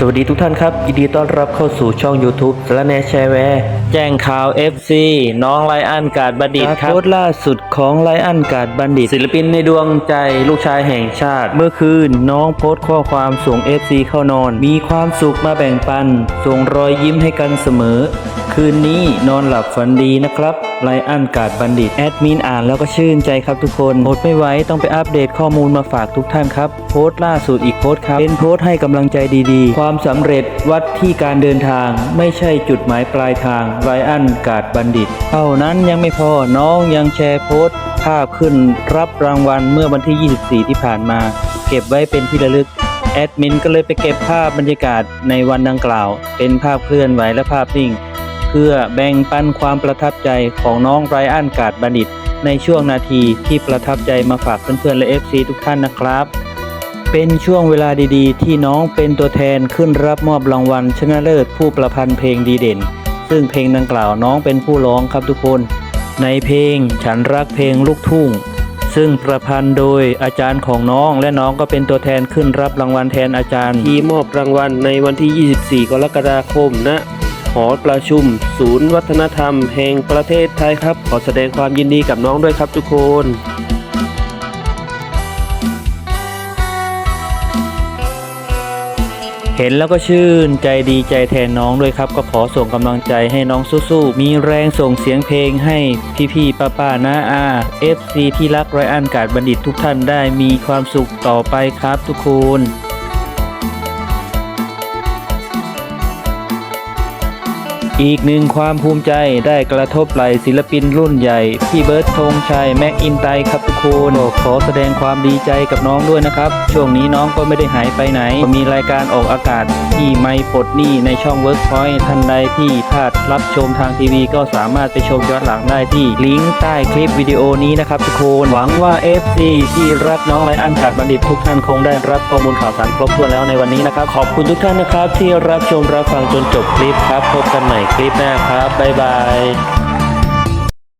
สวัสดีทุกท่านครับ ยินดีต้อนรับเข้าสู่ช่อง YouTube สารแหนแชร์แวร์แจ้งข่าว FC น้องไลอันกาดบัณฑิตครับโพสต์ล่าสุดของไลอันกาดบัณฑิต ศิลปินในดวงใจลูกชายแห่งชาติ เมื่อคืนน้องโพสต์ข้อความส่ง FC เข้านอน มีความสุขมาแบ่งปัน ส่งรอยยิ้มให้กันเสมอ คืนนี้นอนหลับฝันดีนะครับ ไลอันกาดบัณฑิตแอดมินอ่านแล้วก็ชื่นใจครับทุกคนอดไม่ไหวต้องไปอัปเดตข้อมูลมาฝากทุกท่านครับ โพสต์ล่าสุดอีกโพสต์ครับ เป็นโพสต์ให้กำลังใจดีๆ ความสำเร็จวัดที่การเดินทาง ไม่ใช่จุดหมายปลายทางไลอันกาดบัณฑิต เท่านั้นยังไม่พอน้องยังแชร์โพสต์ภาพขึ้นรับรางวัลเมื่อวันที่ 24 ที่ผ่านมา เก็บไว้เป็นที่ระลึกแอดมินก็เลยไปเก็บภาพบรรยากาศในวันดังกล่าว เป็นภาพเคลื่อนไหวและภาพนิ่ง เพื่อแบ่งปันความประทับใจของน้องไรอันกาดบัณฑิต ในช่วงนาทีที่ประทับใจมาฝากเพื่อนๆและ FC ทุกท่านนะครับ เป็นช่วงเวลาดีๆ ที่น้องเป็นตัวแทนขึ้นรับมอบรางวัลชนะเลิศผู้ประพันธ์เพลงดีเด่น ซึ่งเพลงดังกล่าวน้องเป็นผู้ร้องครับทุกคน ในเพลงฉันรักเพลงลูกทุ่งซึ่งประพันธ์โดยอาจารย์ของน้องและน้องก็เป็นตัวแทนขึ้นรับรางวัลแทนอาจารย์ ที่มอบรางวัลในวันที่ 24 กรกฎาคมณห อประชุม ศูนย์วัฒนธรรม แห่งประเทศไทยครับ ขอแสดงความยินดีกับน้องด้วยครับทุกคนเห็นแล้วก็ชื่นใจดีใจแทนน้องด้วยครับ ก็ขอส่งกำลังใจให้น้องสู้ๆมีแรงส่งเสียงเพลงให้พี่ๆป้าๆน้าอา FC ที่รักไรอันกาดบัณฑิตทุกท่านได้มีความสุขต่อไปครับทุกคน อีกหนึ่งความภูมิใจได้กระทบไหลศิลปินรุ่นใหญ่ พี่เบิร์ดธงชัยแม็กอินไตครับทุกคนขอแสดงความดีใจกับน้องด้วยนะครับ ช่วงนี้น้องก็ไม่ได้หายไปไหน มีรายการออกอากาศที่ไม่ปลดหนี้ในช่อง Workpoint ท่านใดที่พลาดรับชมทางทีวี ก็สามารถไปชมย้อนหลังได้ที่ลิงก์ใต้คลิปวิดีโอนี้นะครับทุกคนหวังว่า FC ที่รักน้องไรอันขาดบัณฑิตทุกท่านคงได้รับข้อมูลข่าวสารครบถ้วนแล้วในวันนี้นะครับขอบคุณทุกท่านนะครับที่รับชมรับฟังจนจบคลิปครับพบกันใหม่คลิปหน้าครับ บ๊ายบาย